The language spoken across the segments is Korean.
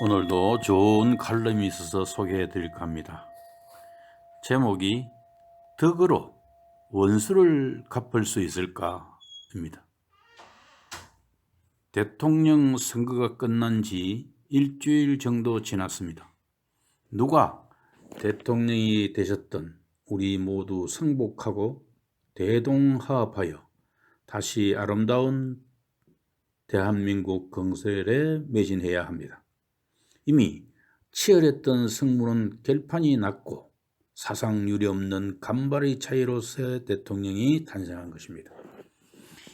오늘도 좋은 칼럼이 있어서 소개해 드릴까 합니다. 제목이 덕으로 원수를 갚을 수 있을까입니다. 대통령 선거가 끝난 지 일주일 정도 지났습니다. 누가 대통령이 되셨던 우리 모두 승복하고 대동하업하여 다시 아름다운 대한민국 건설에 매진해야 합니다. 이미 치열했던 승부는 결판이 났고 사상유리 없는 간발의 차이로서 대통령이 탄생한 것입니다.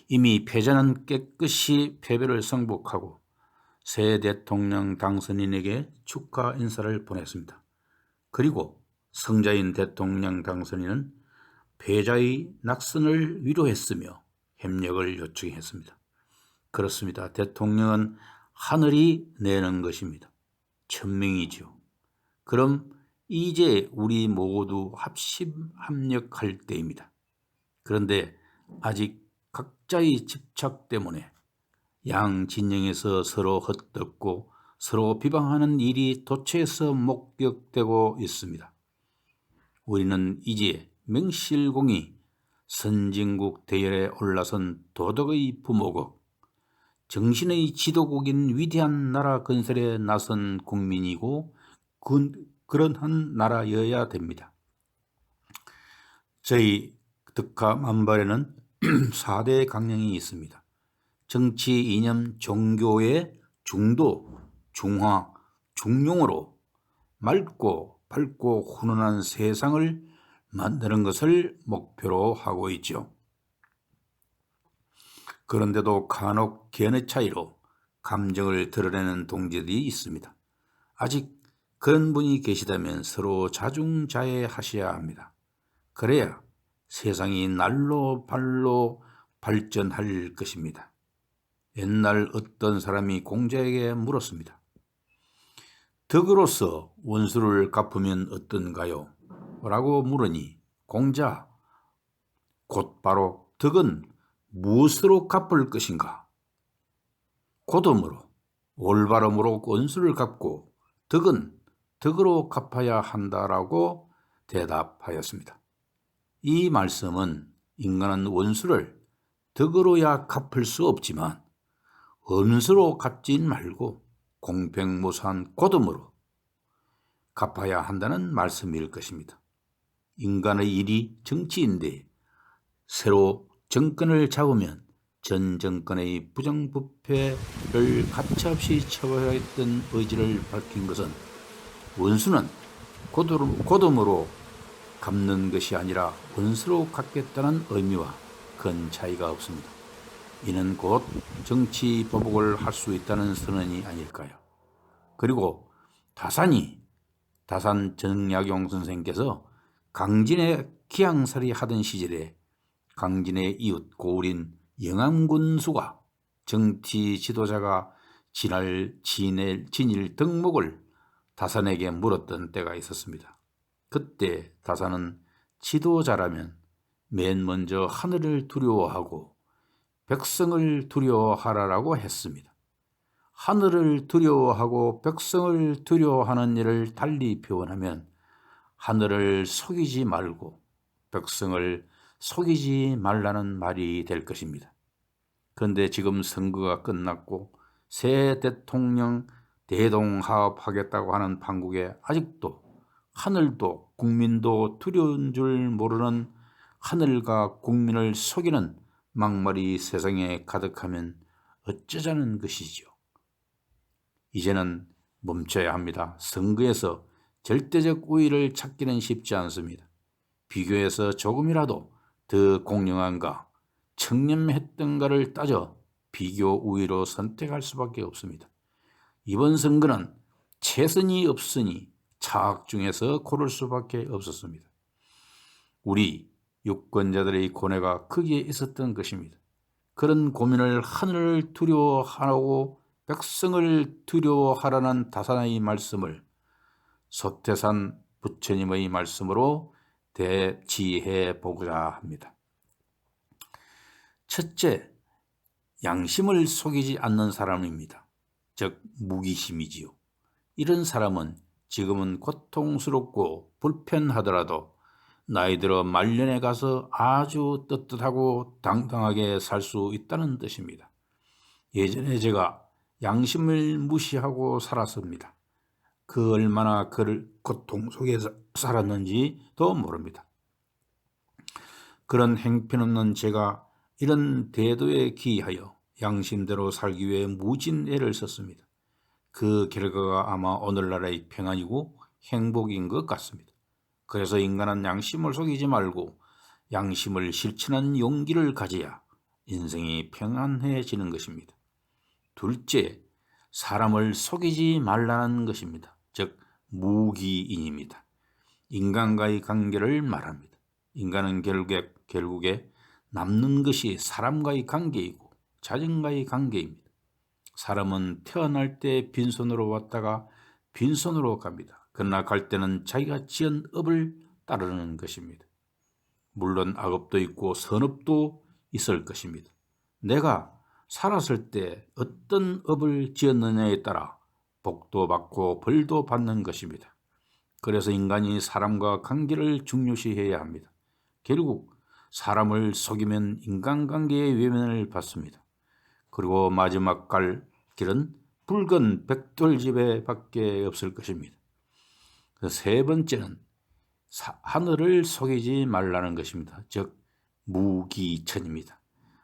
이미 패자는 깨끗이 패배를 승복하고 새 대통령 당선인에게 축하 인사를 보냈습니다. 그리고 성자인 대통령 당선인은 패자의 낙선을 위로했으며 협력을 요청했습니다. 그렇습니다. 대통령은 하늘이 내는 것입니다. 천명이죠. 그럼 이제 우리 모두 합심 합력할 때입니다. 그런데 아직 각자의 집착 때문에 양 진영에서 서로 헛듣고 서로 비방하는 일이 도처에서 목격되고 있습니다. 우리는 이제 명실공히 선진국 대열에 올라선 도덕의 부모국, 정신의 지도국인 위대한 나라 건설에 나선 국민이고 그, 그런 한 나라여야 됩니다. 저희 득하 만발에는 4대 강령이 있습니다. 정치, 이념, 종교의 중도, 중화, 중용으로 맑고 밝고 훈훈한 세상을 만드는 것을 목표로 하고 있죠. 그런데도 간혹 견해 차이로 감정을 드러내는 동지들이 있습니다. 아직 그런 분이 계시다면 서로 자중자애 하셔야 합니다. 그래야 세상이 날로 발로 발전할 것입니다. 옛날 어떤 사람이 공자에게 물었습니다. 덕으로서 원수를 갚으면 어떤가요? 라고 물으니 공자 곧바로 덕은 무엇으로 갚을 것인가? 고dom으로 올바름으로 원수를 갚고 덕은 덕으로 갚아야 한다라고 대답하였습니다. 이 말씀은 인간은 원수를 덕으로야 갚을 수 없지만 원수로 갚진 말고 공평무사한 고dom으로 갚아야 한다는 말씀일 것입니다. 인간의 일이 정치인데 새로 정권을 잡으면 전 정권의 부정부패를 가차없이 처벌하겠다는 의지를 밝힌 것은 원수는 고dom으로 갚는 것이 아니라 원수로 갚겠다는 의미와 큰 차이가 없습니다. 이는 곧 정치 보복을 할 수 있다는 선언이 아닐까요? 그리고 다산이 다산 정약용 선생께서 강진의 기양살이 하던 시절에 강진의 이웃 고을인 영암군수가 정치 지도자가 진할 진일, 진일 덕목을 다산에게 물었던 때가 있었습니다. 그때 다산은 지도자라면 맨 먼저 하늘을 두려워하고 백성을 두려워하라라고 했습니다. 하늘을 두려워하고 백성을 두려워하는 일을 달리 표현하면 하늘을 속이지 말고 백성을 속이지 말라는 말이 될 것입니다. 그런데 지금 선거가 끝났고 새 대통령 대동하업하겠다고 하는 판국에 아직도 하늘도 국민도 두려운 줄 모르는 하늘과 국민을 속이는 막말이 세상에 가득하면 어쩌자는 것이지요. 이제는 멈춰야 합니다. 선거에서 절대적 우위를 찾기는 쉽지 않습니다. 비교해서 조금이라도 더 공정한가, 청렴했던가를 따져 비교 우위로 선택할 수밖에 없습니다. 이번 선거는 최선이 없으니 차악 중에서 고를 수밖에 없었습니다. 우리 유권자들의 고뇌가 크게 있었던 것입니다. 그런 고민을 하늘을 두려워하고 백성을 두려워하라는 다산의 말씀을 소태산 부처님의 말씀으로 대지해 보고자 합니다. 첫째, 양심을 속이지 않는 사람입니다. 즉 무기심이지요. 이런 사람은 지금은 고통스럽고 불편하더라도 나이 들어 말년에 가서 아주 떳떳하고 당당하게 살 수 있다는 뜻입니다. 예전에 제가 양심을 무시하고 살았습니다. 그 얼마나 그를 고통 속에서 살았는지 도 모릅니다. 그런 행편없는 제가 이런 대도에 기하여 양심대로 살기 위해 무진 애를 썼습니다. 그 결과가 아마 오늘날의 평안이고 행복인 것 같습니다. 그래서 인간은 양심을 속이지 말고 양심을 실천한 용기를 가져야 인생이 평안해지는 것입니다. 둘째, 사람을 속이지 말라는 것입니다. 즉, 무기인입니다. 인간과의 관계를 말합니다. 인간은 결국에, 결국에 남는 것이 사람과의 관계이고 자연과의 관계입니다. 사람은 태어날 때 빈손으로 왔다가 빈손으로 갑니다. 그러나 갈 때는 자기가 지은 업을 따르는 것입니다. 물론 악업도 있고 선업도 있을 것입니다. 내가 살았을 때 어떤 업을 지었느냐에 따라 복도 받고 벌도 받는 것입니다. 그래서 인간이 사람과 관계를 중요시해야 합니다. 결국 사람을 속이면 인간관계의 외면을 받습니다. 그리고 마지막 갈 길은 붉은 백돌집에 밖에 없을 것입니다. 그세 번째는 사- 하늘을 속이지 말라는 것입니다. 즉 무기천입니다.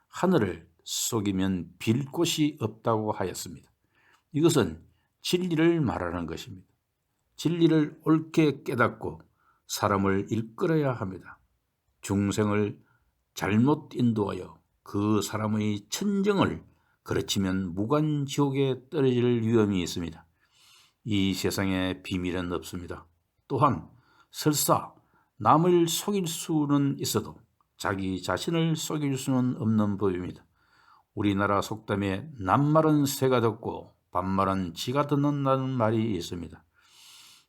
하늘을 속이면 빌 곳이 없다고 하였습니다. 이것은 진리를 말하는 것입니다. 진리를 옳게 깨닫고 사람을 이끌어야 합니다. 중생을 잘못 인도하여 그 사람의 천정을 그르치면 무관지옥에 떨어질 위험이 있습니다. 이 세상에 비밀은 없습니다. 또한 설사 남을 속일 수는 있어도 자기 자신을 속일 수는 없는 법입니다. 우리나라 속담에 남말은 새가 듣고 반말은 지가 듣는다는 말이 있습니다.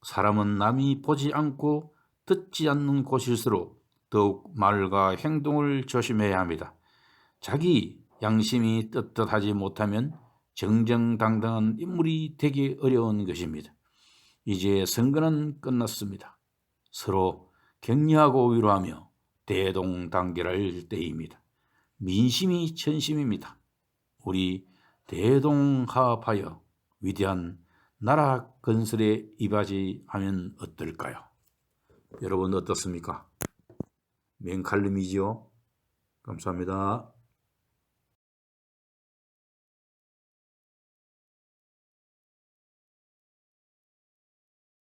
사람은 남이 보지 않고 듣지 않는 곳일수록 더욱 말과 행동을 조심해야 합니다. 자기 양심이 떳떳하지 못하면 정정당당한 인물이 되기 어려운 것입니다. 이제 선거는 끝났습니다. 서로 격려하고 위로하며 대동단결할 때입니다. 민심이 천심입니다. 우리 대동하합하여 위대한 나라 건설에 이바지하면 어떨까요? 여러분 어떻습니까? 맹칼럼이지요? 감사합니다.